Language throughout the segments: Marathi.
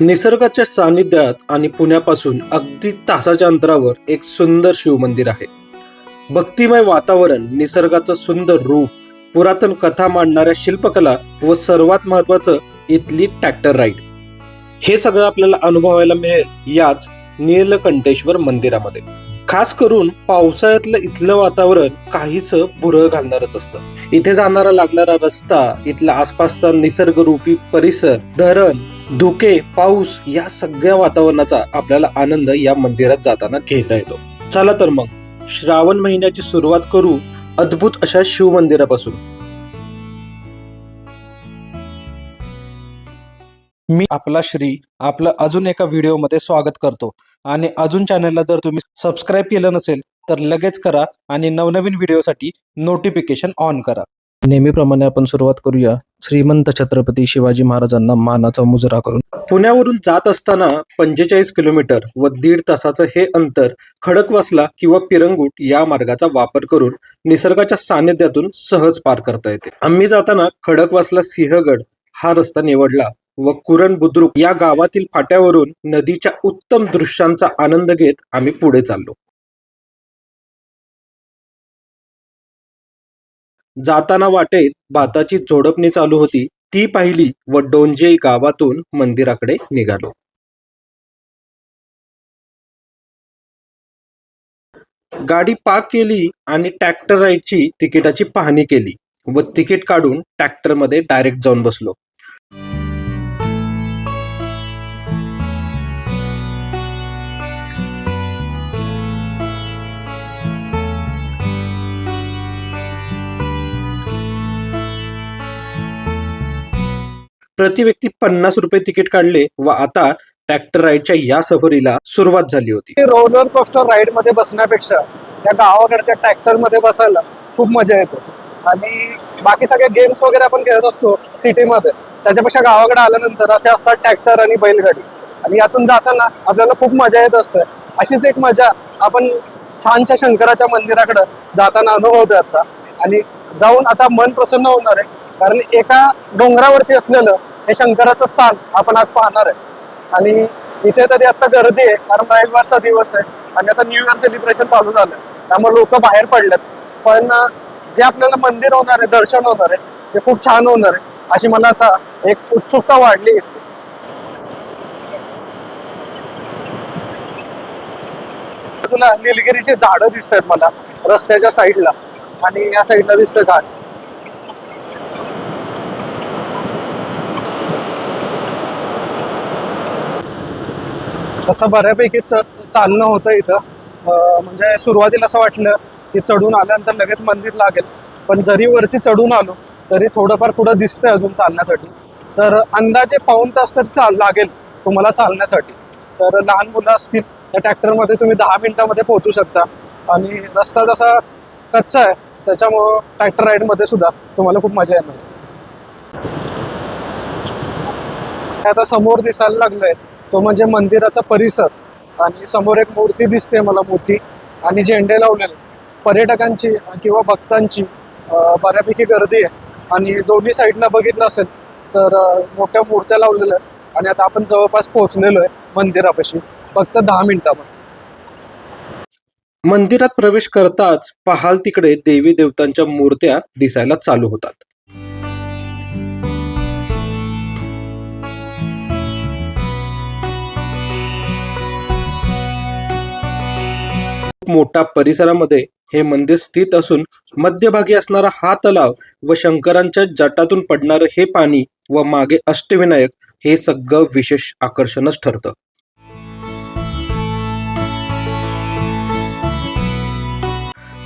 निसर्गाच्या सानिध्यात आणि पुण्यापासून अगदी तासाच्या अंतरावर एक सुंदर शिवमंदिर आहे. भक्तिमय वातावरण निसर्गाचं सुंदर रूप पुरातन कथा मांडणाऱ्या शिल्पकला व सर्वात महत्वाचं इथली ट्रॅक्टर राईड हे सगळं आपल्याला अनुभवायला मिळेल याच नीलकंठेश्वर मंदिरामध्ये. खास करून पावसाळ्यातलं इथलं वातावरण काहीस भुरळ घालणारच असतं. इथे जाणारा लागणारा रस्ता इथला आसपासचा निसर्गरूपी परिसर धरण धुके पाऊस या सगळ्या वातावरणाचा आपल्याला आनंद या मंदिरात जाताना घेता येतो. चला तर मग श्रावण महिन्याची सुरुवात करू अद्भुत अशा शिव मंदिरापासून मी आपला श्री आपलं अजून एका व्हिडिओमध्ये स्वागत करतो. आणि अजून चॅनलला जर तुम्ही सबस्क्राईब केलं नसेल तर लगेच करा आणि नवनवीन व्हिडिओसाठी नोटिफिकेशन ऑन करा. नेहमीप्रमाणे आपण सुरुवात करूया. श्रीमंत छत्रपती शिवाजी महाराजांना मानाचा मुजरा करून. पुण्यावरून जात असताना पंचेचाळीस किलोमीटर व दीड तासाचं हे अंतर खडकवासला किंवा पिरंगुट या मार्गाचा वापर करून निसर्गाच्या सानिध्यातून सहज पार करता येते. आम्ही जाताना खडकवासला सिंहगड हा रस्ता निवडला. व कुरण बुद्रुक या गावातील फाट्यावरून नदीच्या उत्तम दृश्यांचा आनंद घेत आम्ही पुढे चाललो. जाताना वाटेत भाताची झोडपणी चालू होती. ती पाहिली व डोंजे गावातून मंदिराकडे निघालो. गाडी पार्क केली आणि ट्रॅक्टर राईडची तिकिटाची पाहणी केली व तिकीट काढून ट्रॅक्टरमध्ये डायरेक्ट जाऊन बसलो. प्रति व्यक्ती पन्नास रुपये तिकीट काढले व आता ट्रॅक्टर राईडच्या या सफरीला सुरुवात झाली होती. रोलर कोस्टर राईडमध्ये बसण्यापेक्षा त्या गावाकडच्या ट्रॅक्टरमध्ये बसायला खूप मजा येते. आणि बाकी सगळे गेम्स वगैरे आपण खेळत असतो सिटीमध्ये त्याच्यापेक्षा गावाकडे आल्यानंतर असे असतात ट्रॅक्टर आणि बैलगाडी. आणि यातून जाताना आपल्याला खूप मजा येत असते. अशीच एक मजा आपण छानशा शंकराच्या मंदिराकडे जाताना अनुभवतोय आता. आणि जाऊन आता मन प्रसन्न होणार आहे. कारण एका डोंगरावरती असलेलं हे शंकराचं स्थान आपण आज पाहणार आहे. आणि इथे तरी आता गर्दी आहे कारण रविवारचा दिवस आहे. आणि आता न्यू इयर सेलिब्रेशन चालू झालं त्यामुळे लोक बाहेर पडलेत. पण जे आपल्याला मंदिर होणार आहे दर्शन होणार आहे ते खूप छान होणार आहे. अशी मला आता एक उत्सुकता वाढली बाजूला निलगिरीची झाडं दिसत आहेत मला रस्त्याच्या साईडला. आणि या साईडला दिसतं घाट तसं बऱ्यापैकी चालणं होतं इथं. म्हणजे सुरुवातीला असं वाटलं की चढून आल्यानंतर लगेच मंदिर लागेल. पण जरी वरती चढून आलो तरी थोडंफार पुढं दिसतंय अजून चालण्यासाठी. तर अंदाजे पाऊण तास तरी चाल लागेल तुम्हाला चालण्यासाठी. तर लहान मुलं असतील त्या ट्रॅक्टरमध्ये तुम्ही दहा मिनिटामध्ये पोहोचू शकता. आणि रस्ता जसा कच्चा आहे त्याच्यामुळं ट्रॅक्टर राईडमध्ये सुद्धा तुम्हाला खूप मजा येणार. आता समोर दिसायला लागलंय तो म्हणजे मंदिराचा परिसर. आणि समोर एक मूर्ती दिसते मला मोठी आणि झेंडे लावलेले. पर्यटकांची किंवा भक्तांची बऱ्यापैकी गर्दी आहे. आणि दोन्ही साईडला बघितलं असेल तर मोठ्या मूर्त्या लावलेल्या आहेत. आणि आता आपण जवळपास पोहोचलेलो आहे मंदिरापाशी. फक्त दहा मिनिटामध्ये मंदिरात प्रवेश करताच पहाल तिकडे देवी देवतांच्या मूर्त्या दिसायला चालू होतात. खूप मोठ्या परिसरामध्ये हे मंदिर स्थित असून मध्यभागी असणारा हा तलाव व शंकरांच्या जटातून पडणारं हे पाणी व मागे अष्टविनायक हे सगळं विशेष आकर्षणच ठरतं.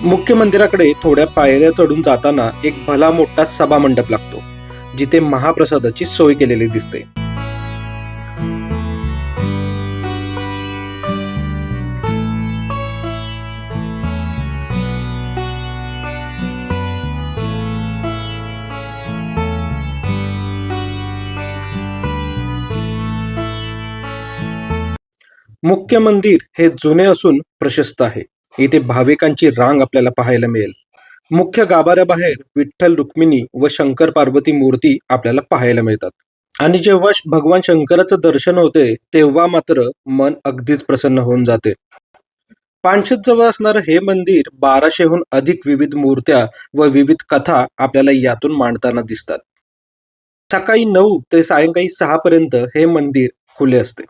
मुख्य मंदिराकडे थोड्या पायऱ्या चढून जाताना एक भला मोठा सभा मंडप लागतो जिथे महाप्रसादाची सोय केलेली दिसते. मुख्य मंदिर हे जुने असून प्रशस्त आहे. इथे भाविकांची रांग आपल्याला पाहायला मिळेल. मुख्य गाभाऱ्याबाहेर विठ्ठल रुक्मिणी व शंकर पार्वती मूर्ती आपल्याला पाहायला मिळतात. आणि जेव्हा भगवान शंकराचं दर्शन होते तेव्हा मात्र मन अगदीच प्रसन्न होऊन जाते. पानशेत जवळ असणारं हे मंदिर बाराशेहून अधिक विविध मूर्त्या व विविध कथा आपल्याला यातून मांडताना दिसतात. सकाळी नऊ ते सायंकाळी सहा पर्यंत हे मंदिर खुले असते.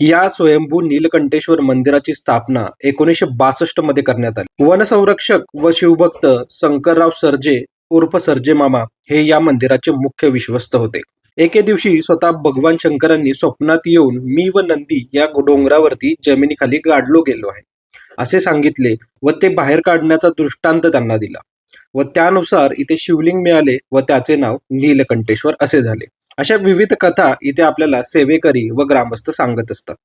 या स्वयंभू नीलकंठेश्वर मंदिराची स्थापना एकोणीसशे बासष्टमध्ये करण्यात आली. वनसंरक्षक व शिवभक्त शंकरराव सरजे उर्फ सरजे मामा हे या मंदिराचे मुख्य विश्वस्त होते. एके दिवशी स्वतः भगवान शंकरांनी स्वप्नात येऊन मी व नंदी या डोंगरावरती जमिनीखाली गाडलो गेलो आहे. असे सांगितले व ते बाहेर काढण्याचा दृष्टांत त्यांना दिला. व त्यानुसार इथे शिवलिंग मिळाले व त्याचे नाव नीलकंठेश्वर असे झाले. अशा विविध कथा इथे आपल्याला सेवेकरी व ग्रामस्थ सांगत असतात.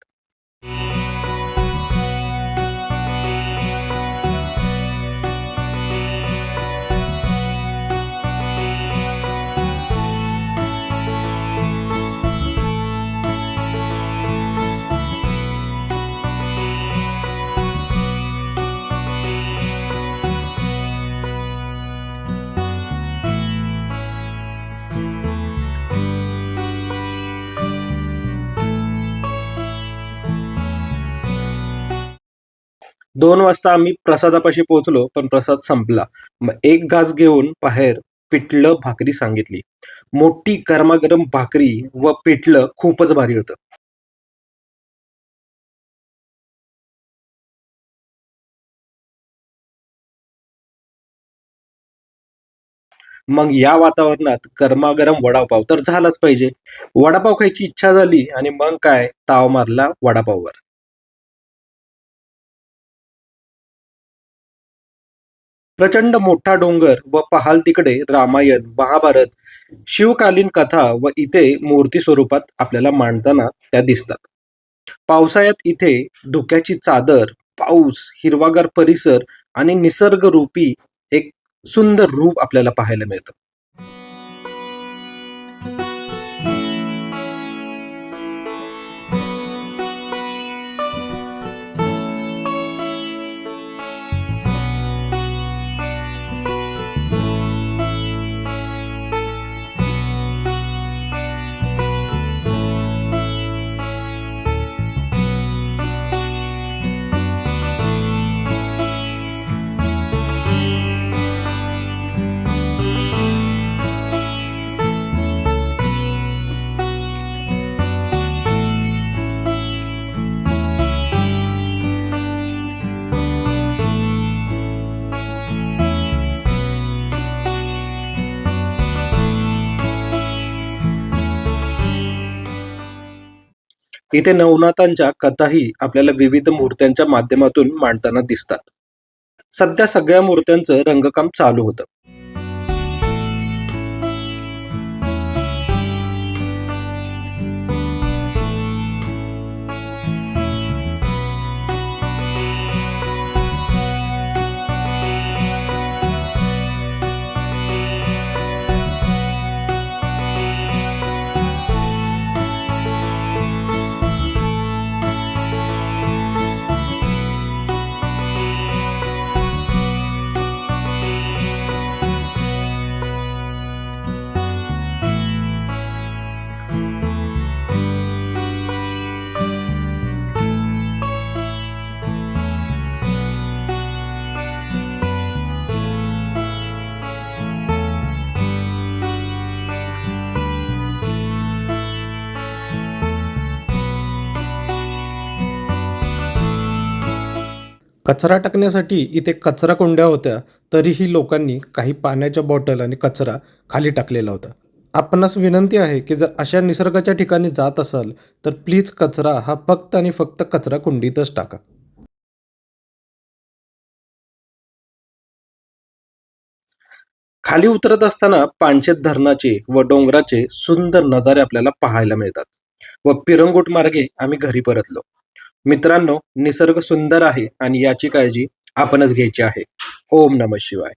दोन वाजता आम्ही प्रसादापाशी पोहोचलो पण प्रसाद संपला. मग एक घास घेऊन बाहेर पिठलं भाकरी सांगितली. मोठी गरमागरम भाकरी व पिठलं खूपच भारी होतं. मग या वातावरणात गरमागरम वडापाव तर झालाच पाहिजे. वडापाव खायची इच्छा झाली आणि मग काय? ताव मारला वडापाववर. प्रचंड मोठा डोंगर व पहाल तिकडे रामायण महाभारत शिवकालीन कथा व इथे मूर्ती स्वरूपात आपल्याला मांडताना त्या दिसतात. पावसाळ्यात इथे धुक्याची चादर पाऊस हिरवागार परिसर आणि निसर्गरूपी एक सुंदर रूप आपल्याला पाहायला मिळतं. इथे नवनाथांच्या कथाही आपल्याला विविध मूर्त्यांच्या माध्यमातून मांडताना दिसतात. सध्या सगळ्या मूर्त्यांचं रंगकाम चालू होतं. कचरा टाकण्यासाठी इथे कचरा कोंड्या होत्या तरीही लोकांनी काही पाण्याच्या बॉटल आणि कचरा खाली टाकलेला होता. आपणास विनंती आहे की जर अशा निसर्गाच्या ठिकाणी जात असाल तर प्लीज कचरा हा फक्त आणि फक्त कचरा कुंडीतच टाका. खाली उतरत असताना पानशेत धरणाचे व डोंगराचे सुंदर नजारे आपल्याला पाहायला मिळतात व पिरंगुट मार्गे आम्ही घरी परतलो. मित्रांनो निसर्ग सुंदर आहे आणि याची काळजी आपणच घ्यायची आहे. ओम नम शिवाय.